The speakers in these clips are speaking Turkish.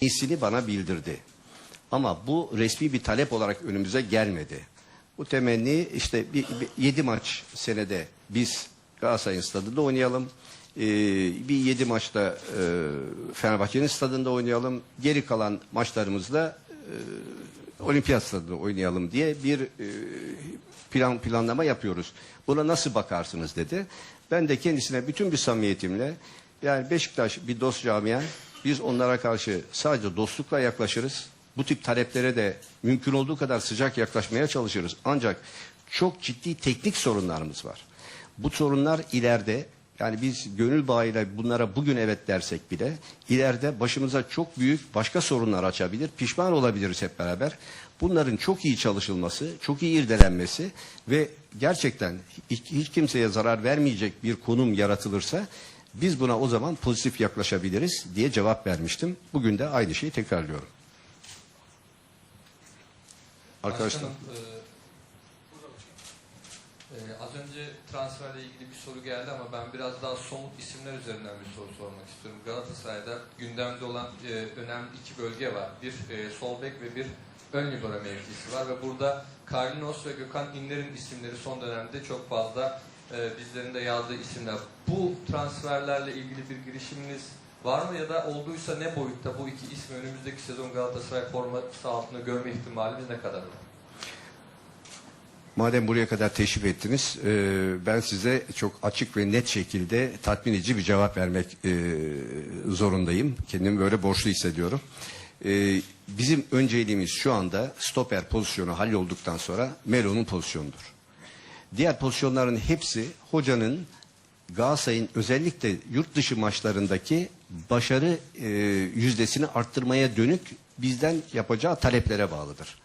iyisini bana bildirdi. Ama bu resmi bir talep olarak önümüze gelmedi. Bu temenni işte bir, bir 7 maç senede biz Galatasaray'ın stadında oynayalım. Ee, bir 7 maçta e, Fenerbahçe'nin stadında oynayalım. Geri kalan maçlarımızda e, olimpiyat stadında oynayalım diye bir e, plan planlama yapıyoruz. Buna nasıl bakarsınız dedi. Ben de kendisine bütün bir samimiyetimle yani Beşiktaş bir dost camia biz onlara karşı sadece dostlukla yaklaşırız. Bu tip taleplere de mümkün olduğu kadar sıcak yaklaşmaya çalışırız. Ancak çok ciddi teknik sorunlarımız var. Bu sorunlar ileride yani biz gönül bağıyla bunlara bugün evet dersek bile ileride başımıza çok büyük başka sorunlar açabilir. Pişman olabiliriz hep beraber. Bunların çok iyi çalışılması, çok iyi irdelenmesi ve gerçekten hiç, hiç kimseye zarar vermeyecek bir konum yaratılırsa biz buna o zaman pozitif yaklaşabiliriz diye cevap vermiştim. Bugün de aynı şeyi tekrarlıyorum. Arkadaşlar. E, e, az önce transferle ilgili bir soru geldi ama ben biraz daha somut isimler üzerinden bir soru sormak istiyorum. Galatasaray'da gündemde olan e, önemli iki bölge var. Bir e, sol bek ve bir ön libero mevkisi var ve burada Carlinos ve Gökhan İnler'in isimleri son dönemde çok fazla e, bizlerin de yazdığı isimler. Bu transferlerle ilgili bir girişiminiz var mı ya da olduysa ne boyutta bu iki ismi önümüzdeki sezon Galatasaray forması altında görme ihtimalimiz ne kadar var? Madem buraya kadar teşrif ettiniz, e, ben size çok açık ve net şekilde tatmin edici bir cevap vermek e, zorundayım. Kendimi böyle borçlu hissediyorum. E, bizim önceliğimiz şu anda stoper pozisyonu hallolduktan sonra Melo'nun pozisyonudur. Diğer pozisyonların hepsi hocanın Galatasaray'ın özellikle yurt dışı maçlarındaki başarı e, yüzdesini arttırmaya dönük bizden yapacağı taleplere bağlıdır.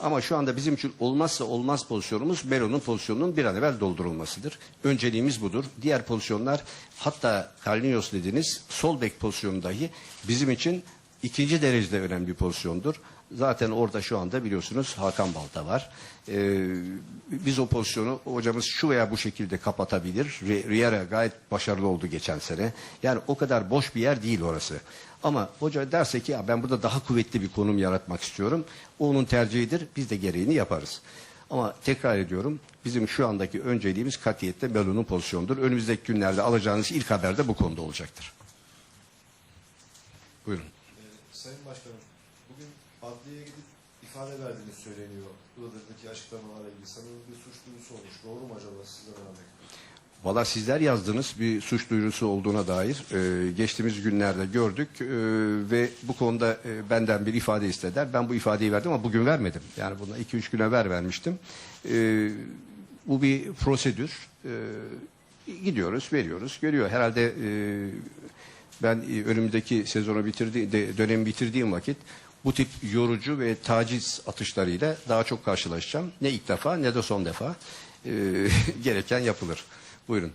Ama şu anda bizim için olmazsa olmaz pozisyonumuz Melo'nun pozisyonunun bir an evvel doldurulmasıdır. Önceliğimiz budur. Diğer pozisyonlar hatta Carlinhos dediniz sol bek pozisyonu dahi bizim için ikinci derecede önemli bir pozisyondur. Zaten orada şu anda biliyorsunuz Hakan Balta var. Ee, biz o pozisyonu hocamız şu veya bu şekilde kapatabilir. Ri- Riera gayet başarılı oldu geçen sene. Yani o kadar boş bir yer değil orası. Ama hoca derse ki ya ben burada daha kuvvetli bir konum yaratmak istiyorum. O onun tercihidir. Biz de gereğini yaparız. Ama tekrar ediyorum bizim şu andaki önceliğimiz katiyette Melo'nun pozisyonudur. Önümüzdeki günlerde alacağınız ilk haber de bu konuda olacaktır. Buyurun. Ee, Sayın Başkanım, bugün adliyeye gidip ifade verdiğiniz söyleniyor. Iğdır'daki açıklamalarla ilgili sanırım bir suç duyurusu olmuş. Doğru mu acaba sizden öğrenmek? Valla sizler yazdınız bir suç duyurusu olduğuna dair. Ee, geçtiğimiz günlerde gördük ee, ve bu konuda e, benden bir ifade istediler. Ben bu ifadeyi verdim ama bugün vermedim. Yani buna 2-3 gün evvel vermiştim. Ee, bu bir prosedür. Ee, gidiyoruz, veriyoruz, görüyor. Herhalde e, ben e, önümüzdeki sezonu bitirdi, de, dönemi bitirdiğim vakit bu tip yorucu ve taciz atışlarıyla daha çok karşılaşacağım. Ne ilk defa ne de son defa Ee, gereken yapılır. Buyurun.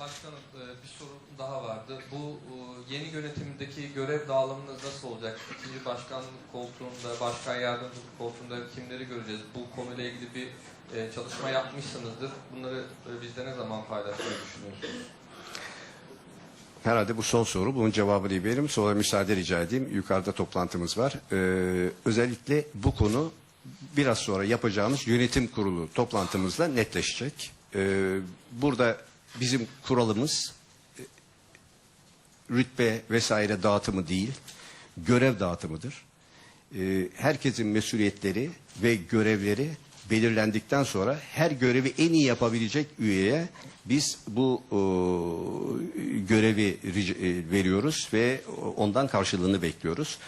Başkanım e, bir soru daha vardı. Bu e, yeni yönetimdeki görev dağılımınız nasıl olacak? İkinci başkanlık koltuğunda, başkan yardımcılık koltuğunda kimleri göreceğiz? Bu konuyla ilgili bir e, çalışma yapmışsınızdır. Bunları e, bizde ne zaman paylaşmayı düşünüyorsunuz? Herhalde bu son soru. Bunun cevabını verelim. Sonra müsaade rica edeyim. Yukarıda toplantımız var. Ee, özellikle bu konu biraz sonra yapacağımız yönetim kurulu toplantımızda netleşecek. Ee, burada bizim kuralımız e, rütbe vesaire dağıtımı değil, görev dağıtımıdır. Ee, herkesin mesuliyetleri ve görevleri belirlendikten sonra her görevi en iyi yapabilecek üyeye biz bu e, görevi e, veriyoruz ve ondan karşılığını bekliyoruz.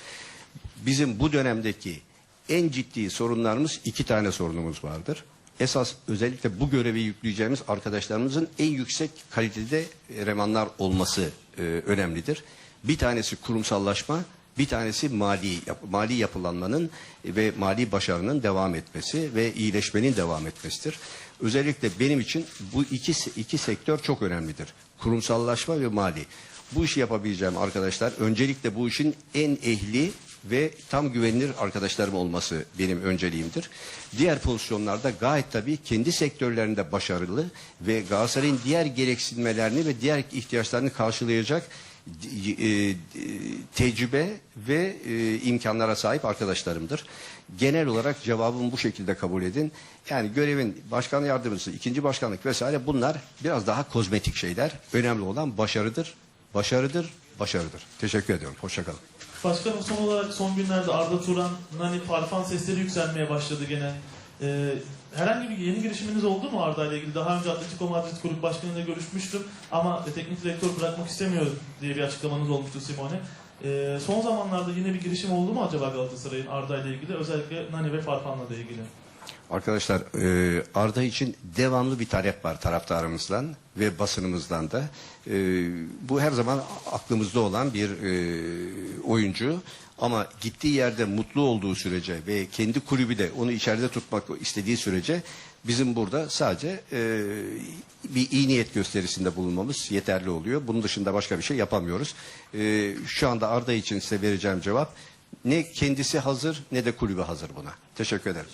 Bizim bu dönemdeki en ciddi sorunlarımız iki tane sorunumuz vardır. Esas özellikle bu görevi yükleyeceğimiz arkadaşlarımızın en yüksek kalitede elemanlar olması e, önemlidir. Bir tanesi kurumsallaşma, bir tanesi mali mali yapılanmanın ve mali başarının devam etmesi ve iyileşmenin devam etmesidir. Özellikle benim için bu iki iki sektör çok önemlidir. Kurumsallaşma ve mali. Bu işi yapabileceğim arkadaşlar öncelikle bu işin en ehli ve tam güvenilir arkadaşlarım olması benim önceliğimdir. Diğer pozisyonlarda gayet tabii kendi sektörlerinde başarılı ve Galatasaray'ın diğer gereksinmelerini ve diğer ihtiyaçlarını karşılayacak e, tecrübe ve e, imkanlara sahip arkadaşlarımdır. Genel olarak cevabımı bu şekilde kabul edin. Yani görevin başkan yardımcısı, ikinci başkanlık vesaire bunlar biraz daha kozmetik şeyler. Önemli olan başarıdır, başarıdır, başarıdır. Teşekkür ediyorum. Hoşçakalın. Başkanım son olarak son günlerde Arda Turan, Nani, Farfan sesleri yükselmeye başladı gene. Ee, herhangi bir yeni girişiminiz oldu mu Arda ile ilgili? Daha önce Atletico Madrid Kulüp Başkanı'yla görüşmüştüm ama teknik direktör bırakmak istemiyor diye bir açıklamanız olmuştu Simone. Ee, son zamanlarda yine bir girişim oldu mu acaba Galatasaray'ın Arda ile ilgili? Özellikle Nani ve Farfan'la da ilgili. Arkadaşlar e, Arda için devamlı bir talep var taraftarımızdan ve basınımızdan da. E, bu her zaman aklımızda olan bir e, oyuncu. Ama gittiği yerde mutlu olduğu sürece ve kendi kulübü de onu içeride tutmak istediği sürece bizim burada sadece e, bir iyi niyet gösterisinde bulunmamız yeterli oluyor. Bunun dışında başka bir şey yapamıyoruz. E, şu anda Arda için size vereceğim cevap ne kendisi hazır ne de kulübü hazır buna. Teşekkür ederim.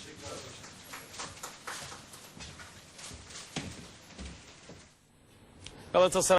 Galatasaray